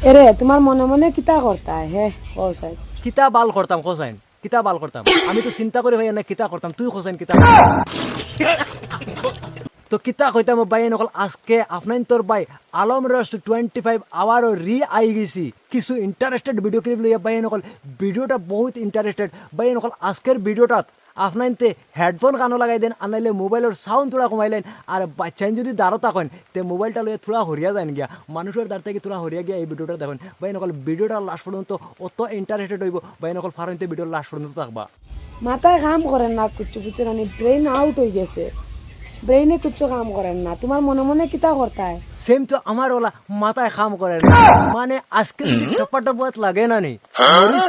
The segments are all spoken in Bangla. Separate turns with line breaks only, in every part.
এরে তোমার মনে মনে কিতা করতা হে ও সাই
কিতা বাল করতাম হোসাইন কিতা বাল করতাম আমি তো চিন্তা করে ভাই না কিতা করতাম তুই হোসাইন কিতা তো কিতা কইতাম বাই নকল আজকে আপনার তোর বাই, আলম রস্ট টোয়েন্টি ফাইভ আওয়ার রি আই গেছি কিছু ইন্টারেস্টেড ভিডিও ক্লিপ লইয়া বাই নকল ভিডিওটা বহুত ইন্টারেস্টেড বাই নকল আজকের ভিডিওটাত আপনাইতে হেডফোন কানো লাগাই দেন আনাইলে মোবাইলের সাউন্ড থোড়া কমাইলেন আর বাচ্চাইন যদি দাঁড়ো থাকেন তে মোবাইলটা লইয়া থোড়া হরিয়া যান গিয়া মানুষের দ্বার থেকে থোড়া হরিয়া গিয়া এই ভিডিওটা দেখেন। বাই নকল ভিডিওটা লাস্ট পর্যন্ত অত ইন্টারেস্টেড হইব। বাই নকল ফারইতে ভিডিও লাস্ট পর্যন্ত থাকবা।
মাথায় কাম করেন না কুচ্ছু কুচ্ছু রানি ব্রেন আউট হয়ে গেছে। ব্রেনে কুচ্ছু কাম করেন না। তোমার মনে মনে কিতা করতায়
সেম তো আমার ওলা মাথায় খাম করে না মানে আজকে টপা টপাত লাগে না নি?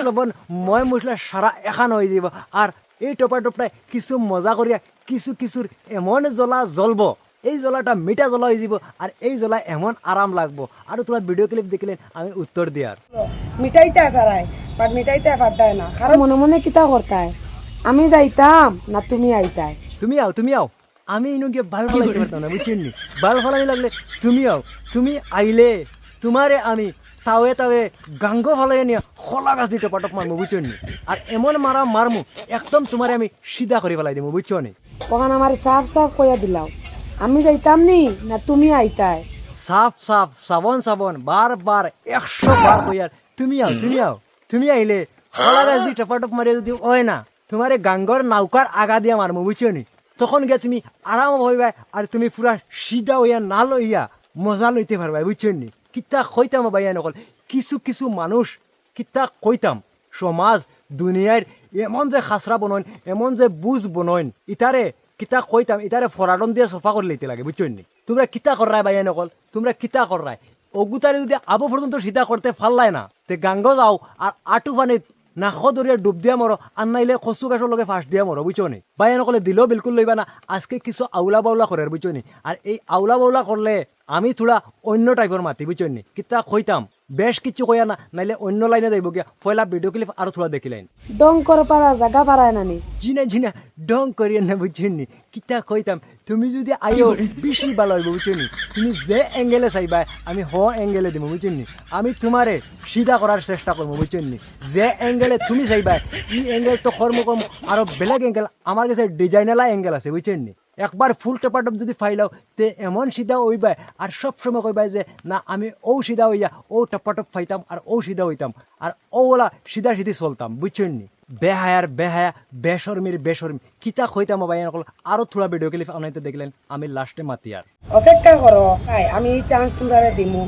লবণ মই মশলা সারা এখান হয়ে যাব। আর এই টপা টপটায় কিছু মজা করিয়া কিছু কিছুর এমন জ্বলা জ্বলব। এই জ্বলাটা মিঠা জ্বলা হয়ে যাব আর এই জ্বলা এমন আরাম লাগবো। আর তোমার ভিডিও ক্লিপ দেখলেন আমি উত্তর দিয়ার
মিটাইতে সারাই বাট মিটাইতে পারতায় না। কারণ মনে মনে কিতা করতায় আমি যাইতাম না তুমি আইতাই?
তুমি আও তুমি আও। আমি ইনো গিয়ে বাল ফলাইতে পারতাম না বুঝছেন বাল ফলানি লাগলে তুমি আও তুমি আইলে তোমারে আমি তাওয়ে তাওয়ে গাঙ্গ ফলাই নিয়ে খোলা গাছ দিতে পাটক মারমু বুঝছেন নি আর এমন মারা মারমু একদম তোমারে আমি সিধা করে ফেলাই দিমু বুঝছ নি?
ওখানে আমার সাফ সাফ কইয়া দিলাও। আমি যাইতাম নি না তুমি আইতাই?
সাফ সাফ সাবন সাবন বার বার একশো বার কইয়ার তুমি আও তুমি আও তুমি আইলে খোলা গাছ দি টপাটপ মারিয়ে যদি ওই না তোমারে গাঙ্গর নাউকার আগা দিয়া মারমু বুঝছ নি তখন গিয়ে তুমি আরাম হইবা আর তুমি পুরা সিধা হইয়া না লইয়া মজা লইতে পারবা বুঝছেন নি? কিতা কইতাম বাইয়া নকল কিছু কিছু মানুষ কিতা কইতাম? সমাজ দুনিয়ার এমন যে খাসরা বনইন, এমন যে বুঝ বনইন ইতারে কিতা কইতাম ইতারে ফরাডন দিয়ে সফা করে লইতে লাগে বুঝছেন তোমরা কিতা কররাই বাইয়া নকল তোমরা কিতা কররাই অগুতারে যদি আবু পর্যন্ত সিধা করতে পারলাই না? তে গাঙ্গ যাও আর আটু পানিত নাশ দরিয়া ডুব দিয়া মরো আর নাইলে কচু গাছৰ লগে ফাঁস দিয়া মরো বুঝছ নি বাইয়া নকলে দিলেও বিলকুল লইবা না, আজকে কিছু আউলা বাউলা করে বুঝছ নি আর এই আউলা বাউলা করলে আমি থোড়া অন্য টাইপের মাতি বুঝছ নি? কিতা কইতাম? বেশ কিছু কইয়া না নাইলে অন্য লাইনে যাইব গিয়া পয়লা ভিডিও ক্লিপ আর থোড়া দেখিলাইন
ডং করে পারা জাগা পারায় নানি।
জিনা জিনা ডং করিয়া না বুঝছেন নি? কিতা কইতাম তুমি যদি আইও বেশি ভালো হইব বুঝছেন নি? তুমি যে এঙ্গেলে চাইবা আমি হ এঙ্গেলে দিব বুঝছেন নি? আমি তোমারে সিধা করার চেষ্টা করব বুঝছেন নি? যে এঙ্গেলে তুমি চাইবা ই এঙ্গেল তো কর্ম কর্ম আরও বেলেগ এঙ্গেল আমার কাছে ডিজাইনালা এঙ্গেল আছে বুঝছেন নি? একবার ফুল টেপাটপ যদি ফাইলাও তে এমন সিধা হইবাই আর সব সময় কইবাই যে না আমি ও সিধা হইয়া ও টপাটপ ফাইতাম আর ও সিধা হইতাম আর ওলা সিধা সিধি চলতাম বুঝছেন নি বেহায়ার বেহায়া বেশর্মির বেশর্মি কিতা কইতাম ভাই নকল আরও থোড়া ভিডিও ক্লিপ আনাইতে দেখলেন আমি লাস্টে মাতি আর
অপেক্ষা করো আমি চান্স তোমরা দিমু।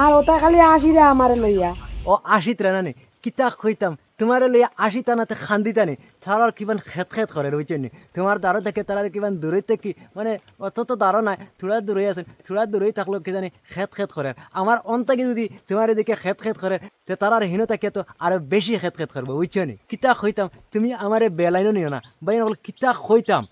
আর ওটা খালি আসিরে আমারে লইয়া।
ও আসিত আশিত রানানি কিতা কইতাম তোমারে লইয়া আশি টানাতে খান্দিতানি তারার কিমান খেত খেত করে নি? তোমার দ্বারো দেখে তারা কিমান দূরে থেকে মানে অত তো নাই, থোড়া দূরে আছে, থোড়া দূরেই থাকলেও কি জানি খেত খেত করে। আমার অন্তাকে যদি তোমার এদিকে খেত খেত করে, তে তারার হীন থাকে, তো আরও বেশি খেত খেত করব বুঝছ নি? কিতা কইতাম, তুমি আমারে বেলাইনও নিও না বাই নকল কিতা কইতাম?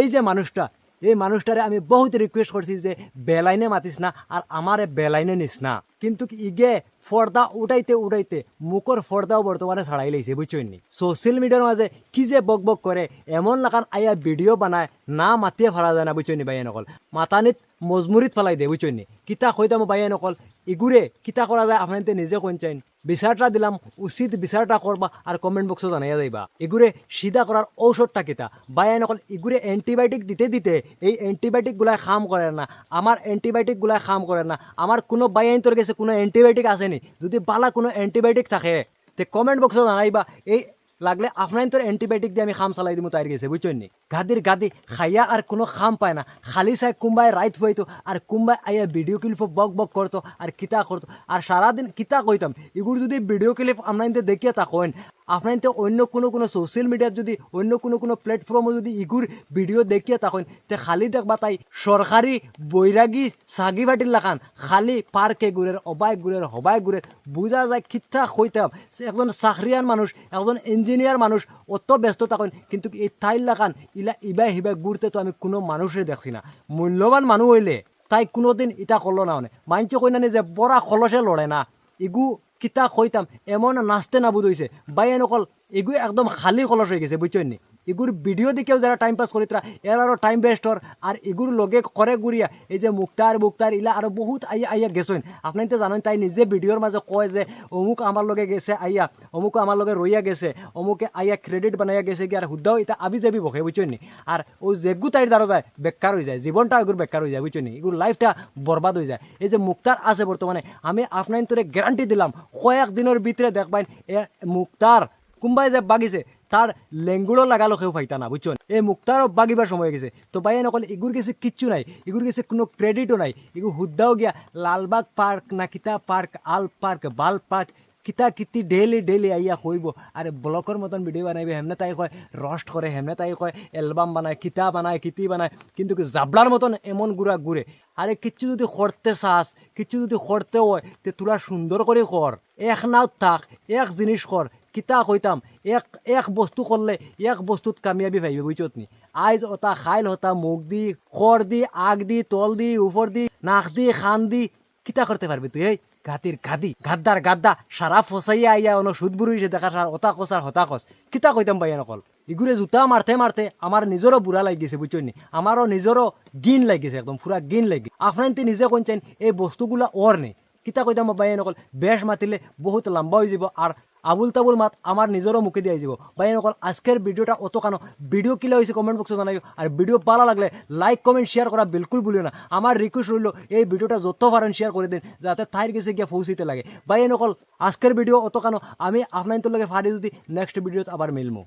এই যে মানুষটা, এই মানুষটারে আমি বহুত রিকোয়েস্ট করছি যে, বেলাইনে মাতিস না, আর আমারে বেলাইনে নিস না। কিন্তু ইগে ফর্দা উঠাইতে উঠাইতে মুখর ফর্দাও বর্তমানে ছাড়াই লাইছে বুঝছেননি সোশ্যাল মিডিয়ার মাঝে কি যে বক বক করে এমন লাগান আইয়া ভিডিও বানায়, না মাতিয়ে ফেলা যায় না বুঝছেন ভাই নকল মাতানিত মজমুরিত ফেলাই দে বুঝছেন কিতা কইতাম বাইয়া নকল। ইগুরে কিতা করা যায় আপনাদের নিজে কোন চাইন বিচারটা দিলাম, উচিত বিচারটা করবা আর কমেন্ট বক্সে জানাইয়া যাইবা। এগুরে সিধা করার ঔষধটা কিতা বায়ান অকল এগুরে অ্যান্টিবায়োটিক দিতে দিতে এই অ্যান্টিবায়োটিক গুলাই কাম করে না। আমার অ্যান্টিবায়োটিক গুলাই কাম করে না। আমার কোনো বায়ান তোর কাছে কোনো অ্যান্টিবায়োটিক আসেনি যদি বালা কোনো অ্যান্টিবায়োটিক থাকে, তে কমেন্ট বক্সে জানাইবা, এই লাগলে আপনার তোর অ্যান্টিবায়োটিক দিয়ে আমি খাম চালাই দিব তাই গেছে বুঝছেন নি? গাদির গাদি খাইয়া আর কোনো খাম পায় না। খালি চাই কুম্বাই রাইত হইতো আর কুম্বাই আইয়া ভিডিও ক্লিপ বক বক করতো আর কিতা করতো আর সারাদিন কিতা কইতাম এগুলো যদি ভিডিও ক্লিপ আপনাদের দেখিয়ে থাকেন আপনাদের অন্য কোনো কোনো সোশ্যাল মিডিয়াত যদি, অন্য কোনো কোনো প্ল্যাটফর্মে যদি ইগুর ভিডিও দেখিয়ে থাকেন, তে খালি দেখবা তাই সরকারি বৈরাগী সাগি ভাটির লাখান খালি পার্কে ঘুরের অবাই ঘুরের হবাই ঘুরের, বুঝা যায় কিতা কইতাম একজন চাকরিয়ান মানুষ, একজন ইঞ্জিনিয়ার মানুষ, অত ব্যস্ত থাকেন, কিন্তু এই তাইর লাখান ইলা ইবাই হিবাই ঘুরতে তো আমি কোনো মানুষের দেখছি না। মূল্যবান মানুষ হইলে তাই কোনোদিন ইটা করল না মানে। মানছে কই না যে বড়া খলসে লড়ে না। ইগু কিতা কইতাম এমন নাচতে নাবুদ হয়েছে বাই এনকল এগুলো একদম খালি কলস হয়ে গেছে, বুঝছেন নি? এগুর ভিডিও দিকেও যারা টাইম পাস করিতরা, এর আরও টাইম বেস্টর আর এগুর লগে করে গুড়িয়া, এই যে মুক্তার মুক্তার, ইলা আরও বহুত আইয়া আইয়া গেছেন আপনি তো জানেন, তাই নিজে ভিডিওর মাঝে কয় যে, অমুক আমার লগে গেছে আইয়া, অমুক আমার লগে রইয়া গেছে, অমুকে আইয়া ক্রেডিট বানাইয়া গেছে কি আর হুদ্দাও এটা আবি যাবি বসে বুঝছেন আর ও যেগু তাইর দ্বারা যায় বেকার হয়ে যায় জীবনটা এগুর বেকার হয়ে যায় বুঝছেন এগুর লাইফটা বরবাদ হয়ে যায়। এই যে মুক্তার আছে বর্তমানে আমি আপনার তোরে গ্যারান্টি দিলাম, কয়েক দিনের ভিতরে দেখবেন এ মুক্তার কোনবাই যে বাগিছে তার লেঙ্গুড়ো লাগালো কেউ পাইতা না বুঝছেন এই মুক্তারও বাগিবার সময় গেছে। তো বাইরে নকল এগুর কাছে কিচ্ছু নাই এগুর কাছে কোনো ক্রেডিটও নাই। এগুলো হুদ্দাও গিয়া লালবাগ পার্ক না কিতা পার্ক আল পার্ক বাল পার্ক কিতা কিতি ডেইলি ডেইলি আইয়া কইব আরে ব্লকের মতন ভিডিও বানাইবে, হেমনে তাই কয় রস্ট করে হেমনে তাই কয় এলবাম বানায় কিতা বানায় কিতি বানায় কিন্তু জাবলার মতন এমন গুড়া ঘুরে আরে কিছু যদি করতে চাস কিছু যদি করতে হয়, তে তোরা সুন্দর করে কর এক নাও থাক, এক জিনিস কর কিতা কইতাম? এক এক বস্তু করলে এক বস্তুত কামিয়াবি পাইবে বুঝছত নি? আইজ ওটা খাইল হতা মুখ দি খড় দি, আগ দি, তল দি উপর দি, নাক দি, খান দি, কিতা করতে পারবি তুই, এই? গাতির গাদি গাদ্দার গাদ্দা সারা ফসাইয়া আইয়া অন সুদ বুড়িছে দেখা সার হতা কস আর হতা কস কিতা কইতাম পাইয়া নকল ইগুরে জোতা মারতে মারতে আমার নিজেরও বুড়া লাগি গেছে বুঝছেন নি? আমারও নিজেরও গিন লাগিছে একদম পুরা গিন লাগি আপনার নিজে কইছেন এই বস্তুগুলা ওর নেই কিতা কইতাম বাইয়ে নকল বেশ মাতিলে বহুত লম্বা হয়ে যাব আর আবুল তাবুল মাত আমার নিজেরও মুখে দিয়ে যাব। বাইয়ে অকল আজকের ভিডিওটা অত কেন ভিডিও কিলা হয়েছে কমেন্ট বক্সে জানাই আর ভিডিও ভালো লাগলে লাইক কমেন্ট শেয়ার করা বিলকুল ভুলিও না। আমার রিকোয়েস্ট রইল এই ভিডিওটা যত পারেন শেয়ার করে দিন, যাতে থাইর গেছে গিয়ে পৌঁছিতে লাগে। বাইয়ে অকল আজকের ভিডিও অত কেন আমি আপনার লগে ফারি যদি নেক্সট ভিডিওতে আবার মিলমু।